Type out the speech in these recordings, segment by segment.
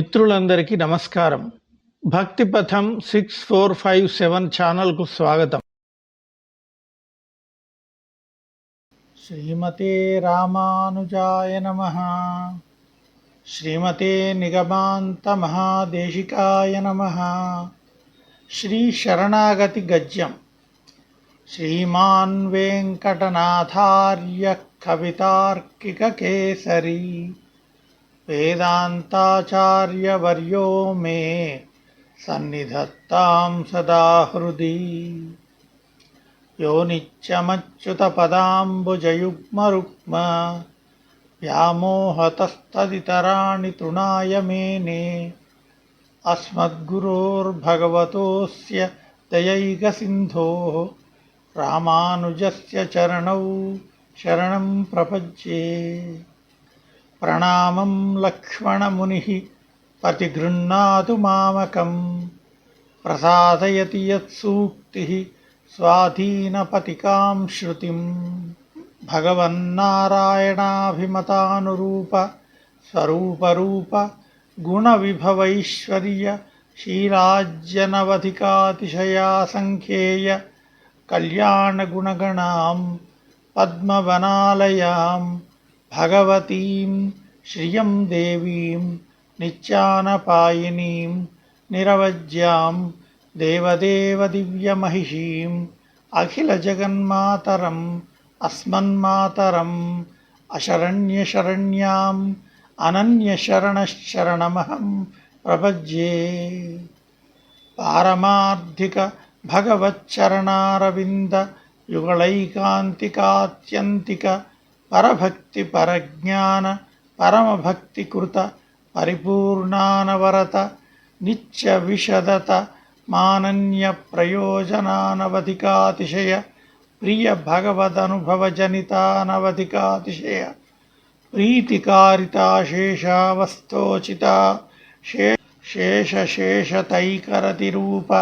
మిత్రులందరికీ నమస్కారం. భక్తి పథం సిక్స్ ఫోర్ ఫైవ్ సెవెన్ ఛానల్కు స్వాగతం. శ్రీమతే రామానుజాయ నమ. శ్రీమతే నిగమాంత మహాదేశికాయ నమ. శ్రీ శరణాగతి గద్యం శ్రీమాన్ వెంకటనాథార్య కవితార్కిక కేసరి. वेदान्ताचार्यवर्यो मे सन्निधत्तां सदा हृदि यो नित्यमच्युतपदाम्बुजयुग्मरुक्म व्यामोहतस्तदितराणि तृणाय मेने अस्मद्गुरोर्भगवतोऽस्य दयैकसिन्धोः रामानुजस्य चरणौ शरणं प्रपद्ये ప్రణామం లక్ష్మణముని పతిగృహ్ణాతు మామకం ప్రసాదయతి యత్సూక్తి స్వాధీనపతికాం శృతిం భగవన్నారాయణాభిమతానురూప స్వరూపరూప గుణవిభవైశ్వర్య शीलाज्जनवधिकातिशयासङ्ख्येय कल्याणगुणगणां पद्मवनालयां భగవతీం శ్రియం దేవీం నిత్యానపాయినీం నిరవజ్యాం దేవదేవ దివ్యమహిషీం అఖిల జగన్మాతరం అస్మన్మాతరం అశరణ్యశరణ్యాం అనన్యశరణశరణమహం ప్రపజ్యే పారమార్థిక భగవచ్చరణారవింద యుగళైకాంతికాత్యంతిక పరభక్తి పరజ్ఞాన పరమభక్తి కృత పరిపూర్ణానవరత నిత్య విశదత మానన్య ప్రయోజనానవధికాతిశయ ప్రియ భగవదనుభవజనితానవధికాతిశయ ప్రీతికారితాశేషావస్థోచిత శే శేషశేషతైకరతిరూప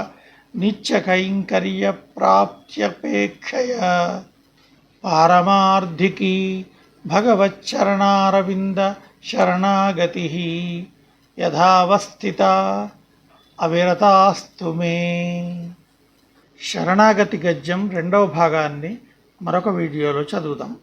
నిత్యకైంకర్య ప్రాప్త్యపేక్షయ పారమార్థికి భగవచ్చరణారవింద శరణాగతి యథావస్థిత అవిరతాస్తు మే. శరణాగతి గద్యం రెండవ భాగాన్ని మరొక వీడియోలో చదువుదాం.